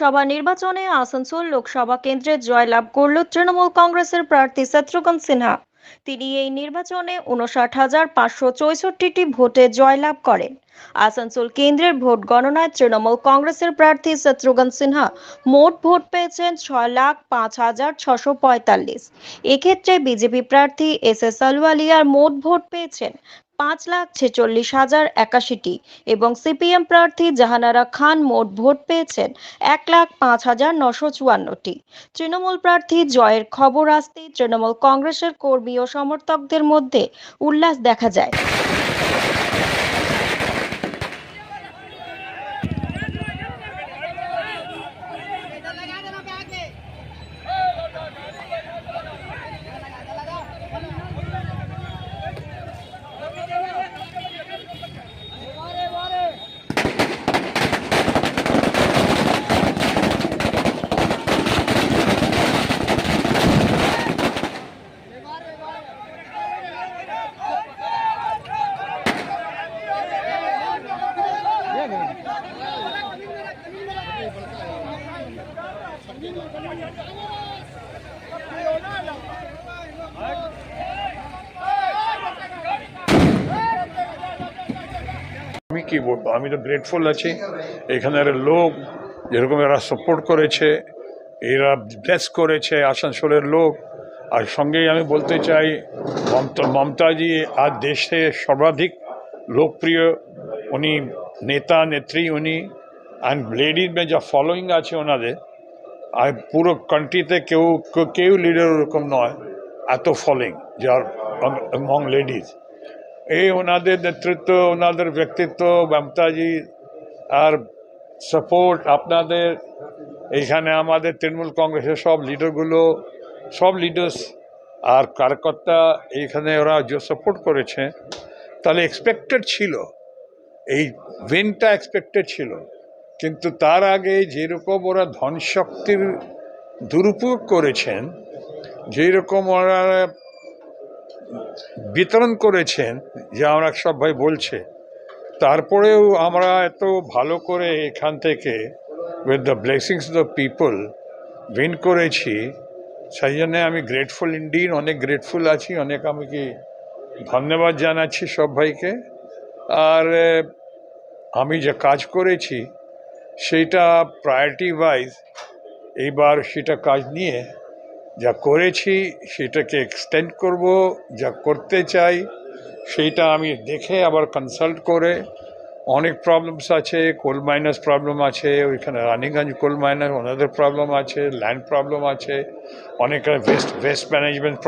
লোকসভা নির্বাচনে আসানসোল লোকসভা কেন্দ্রে জয়লাভ করল তৃণমূল কংগ্রেসের প্রার্থী শত্রুঘ্ন সিনহা। তিনি এই নির্বাচনে উনষাট হাজার পাঁচশো চৌষট্টিটি ভোটে জয়লাভ করেন। আসানসোল কেন্দ্রের ভোট গণনায় তৃণমূল কংগ্রেসের প্রার্থী শত্রুঘ্ন সিনহা মোট ভোট পেয়েছেন ছয় লাখ পাঁচ হাজার ছশো পঁয়তাল্লিশ। এক্ষেত্রে বিজেপি প্রার্থী এস এস আলওয়ালিয়ার মোট ভোট পেয়েছেন পাঁচ লাখ ছেচল্লিশ হাজার একাশিটি এবং সিপিএম প্রার্থী জাহানারা খান মোট ভোট পেয়েছেন এক লাখ পাঁচ হাজার নশো চুয়ান্নটি। তৃণমূল প্রার্থী জয়ের খবর আসতেই তৃণমূল কংগ্রেসের কর্মী ও সমর্থকদের মধ্যে উল্লাস দেখা যায়। আমি কি বলব আমি তো গ্রেটফুল আছি। এখানের লোক, যেরকম এরা সাপোর্ট করেছে, এরা ব্লেস করেছে আসানসোলের লোক। আর সঙ্গেই আমি বলতে চাই, মমতা, মমতাজি আজ দেশে সর্বাধিক লোকপ্রিয় উনি, নেতা, নেত্রী উনি অ্যান্ড লেডিজ মে যা ফলোয়িং আছে ওনাদের। আর পুরো কান্ট্রিতে কেউ, কেউ- লিডার ওরকম নয়, এত ফলোয়িং যার অমং লেডিজ এই ওনাদের নেতৃত্ব, ওনাদের ব্যক্তিত্ব, মমতাজি, আর সাপোর্ট আপনাদের, এইখানে আমাদের তৃণমূল কংগ্রেসের সব লিডারগুলো সব লিডার্স আর কার্যকর্তা এইখানে ওরা যে সাপোর্ট করেছে, তাহলে এক্সপেক্টেড ছিল। এই উইনটা এক্সপেক্টেড ছিল। কিন্তু তার আগে যেরকম ওরা ধনশক্তির দুরুপয়োগ করেছেন, যেরকম ওরা বিতরণ করেছেন, যে আমরা সব ভাই বলছে, তারপরেও আমরা এত ভালো করে এখান থেকে with the blessings the people win করেছি, সেই জন্য আমি গ্রেটফুল ইন্ডিন অনেক গ্রেটফুল আছি, অনেক আমি কি ধন্যবাদ জানাচ্ছি সব ভাইকে। আর, আমি যে কাজ করেছি সেইটা প্রায়োরিটি ওয়াইজ এইবার সেটা কাজ নিয়ে যা করেছি সেটাকে এক্সটেন্ড করব, যা করতে চাই সেইটা আমি দেখে আবার কনসাল্ট করে অনেক প্রবলেমস আছে কোল মাইনাস প্রবলেম আছে, ওইখানে রানিগঞ্জ কোল মাইনাস ওনাদের প্রবলেম আছে ল্যান্ড প্রবলেম আছে, অনেক ওয়েস্ট ওয়েস্ট ম্যানেজমেন্ট